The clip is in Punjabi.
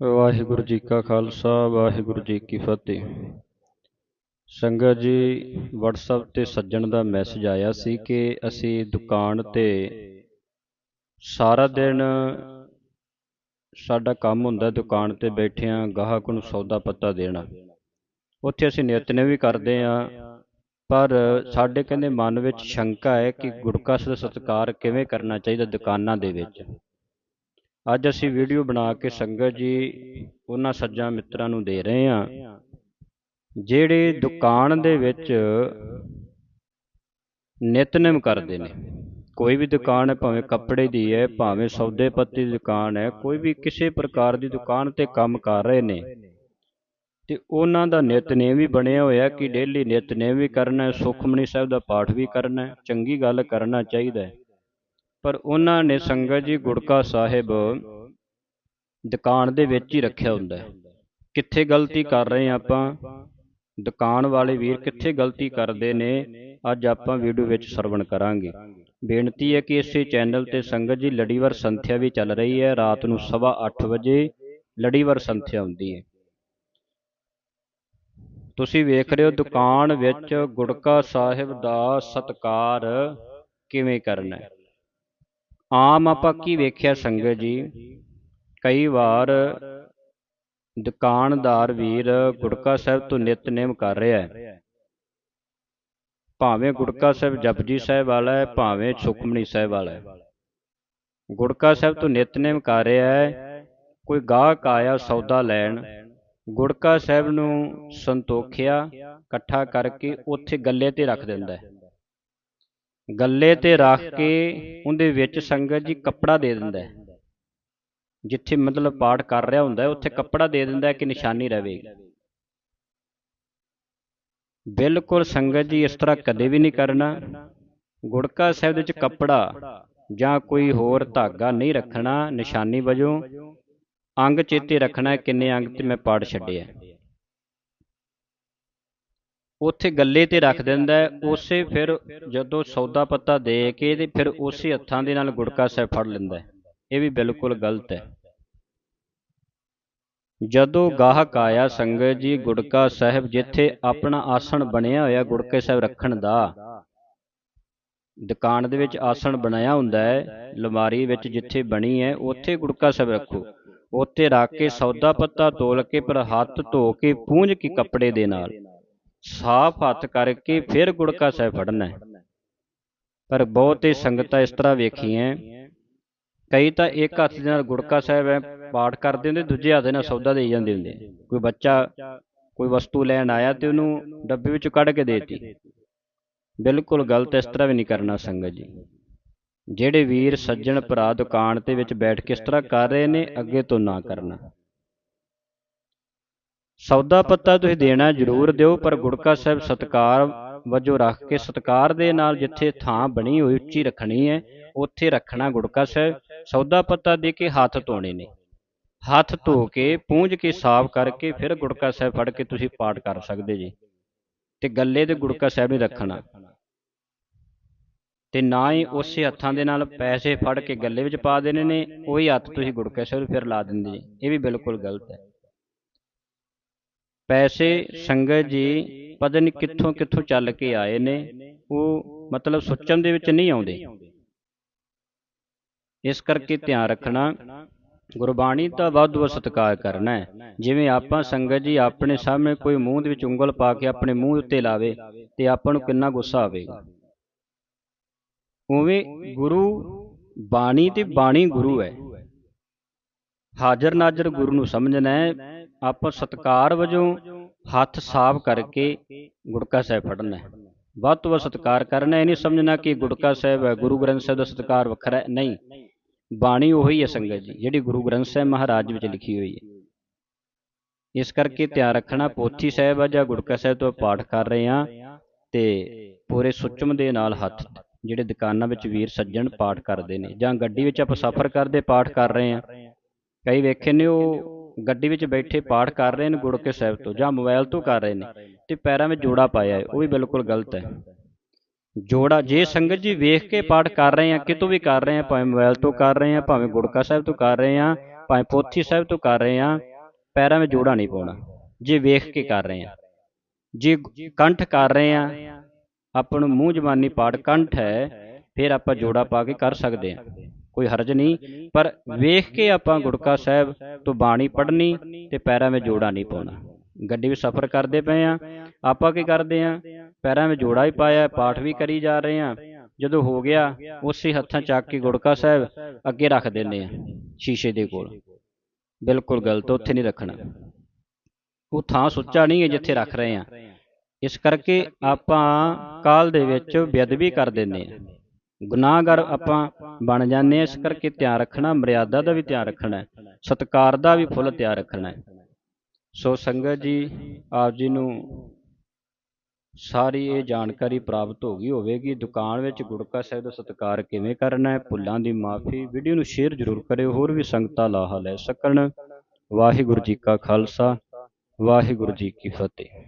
ਵਾਹਿਗੁਰੂ ਜੀ ਕਾ ਖਾਲਸਾ, ਵਾਹਿਗੁਰੂ ਜੀ ਕੀ ਫਤਿਹ। ਸੰਗਤ ਜੀ, WhatsApp ਤੇ ਸੱਜਣ ਦਾ ਮੈਸੇਜ ਆਇਆ ਸੀ ਕਿ ਅਸੀਂ ਦੁਕਾਨ ਤੇ ਸਾਰਾ ਦਿਨ ਸਾਡਾ ਕੰਮ ਹੁੰਦਾ ਦੁਕਾਨ ਤੇ ਬੈਠੇ ਬੈਠਿਆਂ ਗਾਹਕ ਨੂੰ ਸੌਦਾ ਪੱਤਾ ਦੇਣਾ। ਉੱਥੇ ਅਸੀਂ ਨਿਤਨੇ ਵੀ ਕਰਦੇ ਆ, ਪਰ ਸਾਡੇ ਕਹਿੰਦੇ ਮਨ ਵਿੱਚ ਸ਼ੰਕਾ ਹੈ ਕਿ ਗੁਰਕਾ ਦਾ ਸਤਿਕਾਰ ਕਿਵੇਂ ਕਰਨਾ ਚਾਹੀਦਾ ਦੁਕਾਨਾਂ ਦੇ ਵਿੱਚ। ਅੱਜ ਅਸੀਂ ਵੀਡੀਓ ਬਣਾ ਕੇ ਸੰਗਤ ਜੀ ਉਹਨਾਂ ਸੱਜਾ ਮਿੱਤਰਾਂ ਨੂੰ ਦੇ ਰਹੇ ਹਾਂ। ਜਿਹੜੇ ਦੁਕਾਨ ਦੇ ਵਿੱਚ ਨਿਤਨੇਮ ਕਰਦੇ ਨੇ, ਕੋਈ ਵੀ ਦੁਕਾਨ ਹੈ, ਭਾਵੇਂ ਕੱਪੜੇ ਦੀ ਹੈ, ਭਾਵੇਂ ਸੌਦੇ ਪੱਤੀ ਦੀ ਦੁਕਾਨ ਹੈ, ਕੋਈ ਵੀ ਕਿਸੇ ਪ੍ਰਕਾਰ ਦੀ ਦੁਕਾਨ ਤੇ ਕੰਮ ਕਰ ਰਹੇ ਨੇ, ਤੇ ਉਹਨਾਂ ਦਾ ਨਿਤਨੇਮ ਵੀ ਬਣਿਆ ਹੋਇਆ ਕਿ ਡੇਲੀ ਨਿਤਨੇਮ ਵੀ ਕਰਨਾ ਹੈ, ਸੁਖਮਨੀ ਸਾਹਿਬ ਦਾ ਪਾਠ ਵੀ ਕਰਨਾ ਹੈ, ਚੰਗੀ ਗੱਲ ਕਰਨਾ ਚਾਹੀਦਾ ਹੈ। ਪਰ ਉਹਨਾਂ ਨੇ ਸੰਗਤ ਜੀ ਗੁੜਕਾ ਸਾਹਿਬ ਦੁਕਾਨ ਦੇ ਵਿੱਚ ਹੀ ਰੱਖਿਆ ਹੁੰਦਾ ਹੈ। ਕਿੱਥੇ ਗਲਤੀ ਕਰ ਰਹੇ ਆਪਾਂ? ਦੁਕਾਨ ਵਾਲੇ ਵੀਰ ਕਿੱਥੇ ਗਲਤੀ ਕਰਦੇ ਨੇ? ਅੱਜ ਆਪਾਂ ਵੀਡੀਓ ਵਿੱਚ ਸਰਵਣ ਕਰਾਂਗੇ। ਬੇਨਤੀ ਹੈ ਕਿ ਇਸੇ ਚੈਨਲ ਤੇ ਸੰਗਤ ਜੀ ਲੜੀਵਾਰ ਸੰਥਿਆ ਵੀ ਚੱਲ ਰਹੀ ਹੈ। ਰਾਤ ਨੂੰ 8:30 ਵਜੇ ਲੜੀਵਾਰ ਸੰਥਿਆ ਹੁੰਦੀ ਹੈ। ਤੁਸੀਂ ਵੇਖ ਰਹੇ ਹੋ ਦੁਕਾਨ ਵਿੱਚ ਗੁੜਕਾ ਸਾਹਿਬ ਦਾ ਸਤਕਾਰ ਕਿਵੇਂ ਕਰਨਾ ਹੈ? ਆਮ ਆਪਾਂ ਕੀ ਵੇਖਿਆ ਸੰਗਤ ਜੀ? ਕਈ ਵਾਰ ਦੁਕਾਨਦਾਰ ਵੀਰ ਗੁਟਕਾ ਸਾਹਿਬ ਤੋਂ ਨਿਤਨੇਮ ਕਰ ਰਿਹਾ ਹੈ। ਭਾਵੇਂ ਗੁਟਕਾ ਸਾਹਿਬ ਜਪਜੀ ਸਾਹਿਬ ਵਾਲਾ ਹੈ, ਭਾਵੇਂ ਸੁਖਮਨੀ ਸਾਹਿਬ ਵਾਲਾ ਹੈ। ਗੁੜਕਾ ਸਾਹਿਬ ਤੋਂ ਨਿਤਨੇਮ ਕਰ ਰਿਹਾ ਹੈ, ਕੋਈ ਗਾਹਕ ਆਇਆ ਸੌਦਾ ਲੈਣ, ਗੁੜਕਾ ਸਾਹਿਬ ਨੂੰ ਸੰਤੋਖਿਆ ਇਕੱਠਾ ਕਰਕੇ ਉੱਥੇ ਗੱਲੇ ਤੇ ਰੱਖ ਦਿੰਦਾ ਹੈ। ਗੱਲੇ ਤੇ ਰੱਖ ਕੇ ਉਹਦੇ ਵਿੱਚ ਸੰਗਤ ਜੀ ਕੱਪੜਾ ਦੇ ਦਿੰਦਾ ਹੈ। ਜਿੱਥੇ ਮਤਲਬ ਪਾਠ ਕਰ ਰਿਹਾ ਹੁੰਦਾ ਉੱਥੇ ਕੱਪੜਾ ਦੇ ਦਿੰਦਾ ਹੈ ਕਿ ਨਿਸ਼ਾਨੀ ਰਹੇਗੀ ਬਿਲਕੁਲ ਸੰਗਤ ਜੀ ਇਸ ਤਰ੍ਹਾਂ ਕਦੇ ਵੀ ਨਹੀਂ ਕਰਨਾ। ਗੁੜਕਾ ਸਾਹਿਬ ਦੇ ਵਿੱਚ ਕੱਪੜਾ ਜਾਂ ਕੋਈ ਹੋਰ ਧਾਗਾ ਨਹੀਂ ਰੱਖਣਾ ਨਿਸ਼ਾਨੀ ਵਜੋਂ ਅੰਗ ਚੇਤੇ ਰੱਖਣਾ ਕਿੰਨੇ ਅੰਗ ਤੇ ਮੈਂ ਪਾਠ ਛੱਡਿਆ। ਉੱਥੇ ਗੱਲੇ ਤੇ ਰੱਖ ਦਿੰਦਾ ਉਸੇ ਫਿਰ ਜਦੋਂ ਸੌਦਾ ਪੱਤਾ ਦੇ ਕੇ ਤੇ ਫਿਰ ਉਸੇ ਹੱਥਾਂ ਦੇ ਨਾਲ ਗੁੜਕਾ ਸਾਹਿਬ ਫੜ ਲੈਂਦਾ ਇਹ ਵੀ ਬਿਲਕੁਲ ਗਲਤ ਹੈ। ਜਦੋਂ ਗਾਹਕ ਆਇਆ ਸੰਗਤ ਜੀ ਗੁੜਕਾ ਸਾਹਿਬ ਜਿੱਥੇ ਆਪਣਾ ਆਸਣ ਬਣਿਆ ਹੋਇਆ ਗੁੜਕੇ ਸਾਹਿਬ ਰੱਖਣ ਦਾ। ਦੁਕਾਨ ਦੇ ਵਿੱਚ ਆਸਣ ਬਣਾਇਆ ਹੁੰਦਾ ਹੈ ਲਮਾਰੀ ਵਿੱਚ ਜਿੱਥੇ ਬਣੀ ਹੈ ਉੱਥੇ ਗੁੜਕਾ ਸਾਹਿਬ ਰੱਖੋ। ਉੱਥੇ ਰੱਖ ਕੇ ਸੌਦਾ ਪੱਤਾ ਤੋਲ ਕੇ ਪਰ ਹੱਥ ਧੋ ਕੇ ਪੂੰਝ ਕੇ ਕੱਪੜੇ ਦੇ ਨਾਲ। ਸਾਫ਼ ਹੱਥ ਕਰਕੇ ਫਿਰ ਗੁੜਕਾ ਸਾਹਿਬ ਫੜਨਾ ਪਰ ਬਹੁਤੇ ਸੰਗਤਾਂ ਇਸ ਤਰ੍ਹਾਂ ਵੇਖੀਆਂ ਕਈ ਤਾਂ ਇੱਕ ਹੱਥ ਦੇ ਨਾਲ ਗੁੜਕਾ ਸਾਹਿਬ ਹੈ ਪਾਠ ਕਰਦੇ ਹੁੰਦੇ, ਦੂਜੇ ਹੱਥ ਦੇ ਨਾਲ ਸੌਦਾ ਦੇ ਜਾਂਦੇ ਹੁੰਦੇ ਕੋਈ ਬੱਚਾ ਕੋਈ ਵਸਤੂ ਲੈਣ ਆਇਆ ਤੇ ਉਹਨੂੰ ਡੱਬੇ ਵਿੱਚੋਂ ਕੱਢ ਕੇ ਦੇਤੀ। ਬਿਲਕੁਲ ਗਲਤ ਇਸ ਤਰ੍ਹਾਂ ਵੀ ਨਹੀਂ ਕਰਨਾ ਸੰਗਤ ਜੀ। ਜਿਹੜੇ ਵੀਰ ਸੱਜਣ ਭਰਾ ਦੁਕਾਨ ਤੇ ਵਿੱਚ ਬੈਠ ਕੇ ਇਸ ਤਰ੍ਹਾਂ ਕਰ ਰਹੇ ਨੇ, ਅੱਗੇ ਤੋਂ ਨਾ ਕਰਨਾ। ਸੌਦਾ ਪੱਤਾ ਤੁਸੀਂ ਦੇਣਾ ਜ਼ਰੂਰ ਦਿਓ, ਪਰ ਗੁੜਕਾ ਸਾਹਿਬ ਸਤਕਾਰ ਵਜੋਂ ਰੱਖ ਕੇ ਸਤਕਾਰ ਦੇ ਨਾਲ ਜਿੱਥੇ ਥਾਂ ਬਣੀ ਹੋਈ ਉੱਚੀ ਰੱਖਣੀ ਹੈ, ਉੱਥੇ ਰੱਖਣਾ ਗੁੜਕਾ ਸਾਹਿਬ। ਸੌਦਾ ਪੱਤਾ ਦੇ ਕੇ ਹੱਥ ਧੋਣੇ ਨੇ। ਹੱਥ ਧੋ ਕੇ, ਪੂੰਝ ਕੇ, ਸਾਫ਼ ਕਰਕੇ ਫਿਰ ਗੁੜਕਾ ਸਾਹਿਬ ਫੜ ਕੇ ਤੁਸੀਂ ਪਾਠ ਕਰ ਸਕਦੇ ਜੀ। ਤੇ ਗੱਲੇ ਤੇ ਗੁੜਕਾ ਸਾਹਿਬ ਨਹੀਂ ਰੱਖਣਾ। ਤੇ ਨਾ ਹੀ ਉਸੇ ਹੱਥਾਂ ਦੇ ਨਾਲ ਪੈਸੇ ਫੜ ਕੇ ਗੱਲੇ ਵਿੱਚ ਪਾ ਦੇਣੇ ਨੇ, ਉਹੀ ਹੱਥ ਤੁਸੀਂ ਗੁੜਕਾ ਸਾਹਿਬ ਫਿਰ ਲਾ ਦਿੰਦੇ ਜੀ। ਇਹ ਵੀ ਬਿਲਕੁਲ ਗਲਤ ਹੈ। ਪੈਸੇ ਸੰਗਤ ਜੀ ਪਤਾ ਨਹੀਂ ਕਿੱਥੋਂ ਕਿੱਥੋਂ ਚੱਲ ਕੇ ਆਏ ਨੇ। ਉਹ ਮਤਲਬ ਸੁੱਚਮ ਦੇ ਵਿੱਚ ਨਹੀਂ ਆਉਂਦੇ। ਇਸ ਕਰਕੇ ਧਿਆਨ ਰੱਖਣਾ ਗੁਰਬਾਣੀ ਦਾ ਵੱਧ ਵੱਧ ਸਤਿਕਾਰ ਕਰਨਾ ਹੈ। ਜਿਵੇਂ ਆਪਾਂ ਸੰਗਤ ਜੀ ਆਪਣੇ ਸਾਹਮਣੇ ਕੋਈ ਮੂੰਹ ਦੇ ਵਿੱਚ ਉਂਗਲ ਪਾ ਕੇ ਆਪਣੇ ਮੂੰਹ ਉੱਤੇ ਲਾਵੇ ਤੇ ਆਪਾਂ ਨੂੰ ਕਿੰਨਾ ਗੁੱਸਾ ਆਵੇਗਾ। ਉਵੇਂ ਗੁਰੂ ਬਾਣੀ ਤੇ ਬਾਣੀ ਗੁਰੂ ਹੈ। ਹਾਜ਼ਰ ਨਾਜ਼ਰ ਗੁਰੂ ਨੂੰ ਸਮਝਣਾ ਹੈ। ਆਪਾਂ ਸਤਕਾਰ ਵਜੋਂ ਹੱਥ ਸਾਫ਼ ਕਰਕੇ ਗੁੜਕਾ ਸਾਹਿਬ ਫੜਨਾ ਹੈ। ਵੱਧ ਤੋਂ ਵੱਧ ਸਤਕਾਰ ਕਰਨਾ ਇਹ ਨਹੀਂ ਸਮਝਣਾ ਕਿ ਗੁਟਕਾ ਸਾਹਿਬ ਹੈ, ਗੁਰੂ ਗ੍ਰੰਥ ਸਾਹਿਬ ਦਾ ਸਤਕਾਰ ਵੱਖਰਾ ਹੈ। ਨਹੀਂ, ਬਾਣੀ ਉਹੀ ਹੈ ਸੰਗਤ ਜੀ, ਜਿਹੜੀ ਗੁਰੂ ਗ੍ਰੰਥ ਸਾਹਿਬ ਮਹਾਰਾਜ ਵਿੱਚ ਲਿਖੀ ਹੋਈ ਹੈ। ਇਸ ਕਰਕੇ ਧਿਆਨ ਰੱਖਣਾ, ਪੋਥੀ ਸਾਹਿਬ ਆ ਜਾਂ ਗੁੜਕਾ ਸਾਹਿਬ ਤੋਂ ਪਾਠ ਕਰ ਰਹੇ ਆ ਤੇ ਪੂਰੇ ਸੁਚਮ ਦੇ ਨਾਲ ਹੱਥ, ਜਿਹੜੇ ਦੁਕਾਨਾਂ ਵਿੱਚ ਵੀਰ ਸੱਜਣ ਪਾਠ ਕਰਦੇ ਨੇ ਜਾਂ ਗੱਡੀ ਵਿੱਚ ਆਪਾਂ ਸਫ਼ਰ ਕਰਦੇ, ਪਾਠ ਕਰ ਰਹੇ ਆ ਕਈ ਵੇਖੇ ਨੇ ਉਹ ਗੱਡੀ ਵਿੱਚ ਬੈਠੇ ਪਾਠ ਕਰ ਰਹੇ ਨੇ ਗੁੜਕੇ ਸਾਹਿਬ ਤੋਂ ਜਾਂ ਮੋਬਾਈਲ ਤੋਂ ਕਰ ਰਹੇ ਨੇ ਤੇ ਪੈਰਾਂ ਵਿੱਚ ਜੋੜਾ ਪਾਇਆ ਹੈ ਉਹ ਵੀ ਬਿਲਕੁਲ ਗਲਤ ਹੈ ਜੋੜਾ ਜੇ ਸੰਗਤ ਜੀ ਵੇਖ ਕੇ ਪਾਠ ਕਰ ਰਹੇ ਆ ਕਿਤੋਂ ਵੀ ਕਰ ਰਹੇ ਆ ਭਾਵੇਂ ਮੋਬਾਈਲ ਤੋਂ ਕਰ ਰਹੇ ਆ ਭਾਵੇਂ ਗੁੜਕਾ ਸਾਹਿਬ ਤੋਂ ਕਰ ਰਹੇ ਆ ਭਾਵੇਂ ਪੋਥੀ ਸਾਹਿਬ ਤੋਂ ਕਰ ਰਹੇ ਆ ਪੈਰਾਂ ਵਿੱਚ ਜੋੜਾ ਨਹੀਂ ਪਾਉਣਾ ਜੇ ਵੇਖ ਕੇ ਕਰ ਰਹੇ ਆ ਜੇ ਕੰਠ ਕਰ ਰਹੇ ਆ ਆਪਾਂ ਨੂੰ ਮੂੰਹ ਜ਼ਬਾਨੀ ਪਾਠ ਕੰਠ ਹੈ ਫਿਰ ਆਪਾਂ ਜੋੜਾ ਪਾ ਕੇ ਕਰ ਸਕਦੇ ਆ ਕੋਈ ਹਰਜ ਨਹੀਂ, ਪਰ ਵੇਖ ਕੇ ਆਪਾਂ ਗੁੜਕਾ ਸਾਹਿਬ ਤੋਂ ਬਾਣੀ ਪੜ੍ਹਨੀ ਤੇ ਪੈਰਾਂ ਵਿੱਚ ਜੋੜਾ ਨਹੀਂ ਪਾਉਣਾ। ਗੱਡੀ ਵਿੱਚ ਸਫ਼ਰ ਕਰਦੇ ਪਏ ਆ ਆਪਾਂ ਕੀ ਕਰਦੇ ਆ ਪੈਰਾਂ ਵਿੱਚ ਜੋੜਾ ਹੀ ਪਾਇਆ, ਪਾਠ ਵੀ ਕਰੀ ਜਾ ਰਹੇ ਆ ਜਦੋਂ ਹੋ ਗਿਆ, ਉਸੇ ਹੱਥਾਂ ਚੱਕ ਕੇ ਗੁੜਕਾ ਸਾਹਿਬ ਅੱਗੇ ਰੱਖ ਦਿੰਦੇ ਆ ਸ਼ੀਸ਼ੇ ਦੇ ਕੋਲ। ਬਿਲਕੁਲ ਗਲਤ, ਉੱਥੇ ਨਹੀਂ ਰੱਖਣਾ। ਉਹ ਥਾਂ ਸੁੱਚਾ ਨਹੀਂ ਹੈ ਜਿੱਥੇ ਰੱਖ ਰਹੇ ਆ ਇਸ ਕਰਕੇ ਆਪਾਂ ਕਾਲ ਦੇ ਵਿੱਚ ਬੇਅਦਬੀ ਕਰ ਦਿੰਦੇ ਆ ਗੁਨਾਹਗਰ ਆਪਾਂ ਬਣ ਜਾਂਦੇ ਆ ਇਸ ਕਰਕੇ ਧਿਆਨ ਰੱਖਣਾ, ਮਰਿਆਦਾ ਦਾ ਵੀ ਧਿਆਨ ਰੱਖਣਾ ਹੈ, ਸਤਕਾਰ ਦਾ ਵੀ ਫੁੱਲ ਧਿਆਨ ਰੱਖਣਾ ਹੈ। ਸੋ ਸੰਗਤ ਜੀ, ਆਪ ਜੀ ਨੂੰ ਸਾਰੀ ਇਹ ਜਾਣਕਾਰੀ ਪ੍ਰਾਪਤ ਹੋ ਗਈ ਹੋਵੇਗੀ। ਦੁਕਾਨ ਵਿੱਚ ਗੁੜਕਾ ਸਾਹਿਬ ਦਾ ਸਤਿਕਾਰ ਕਿਵੇਂ ਕਰਨਾ ਹੈ, ਭੁੱਲਾਂ ਦੀ ਮਾਫੀ, ਵੀਡੀਓ ਨੂੰ ਸ਼ੇਅਰ ਜ਼ਰੂਰ ਕਰਿਓ, ਹੋਰ ਵੀ ਸੰਗਤਾਂ ਲਾਹਾ ਲੈ ਸਕਣ। ਵਾਹਿਗੁਰੂ ਜੀ ਕਾ ਖਾਲਸਾ, ਵਾਹਿਗੁਰੂ ਜੀ ਕੀ ਫਤਿਹ।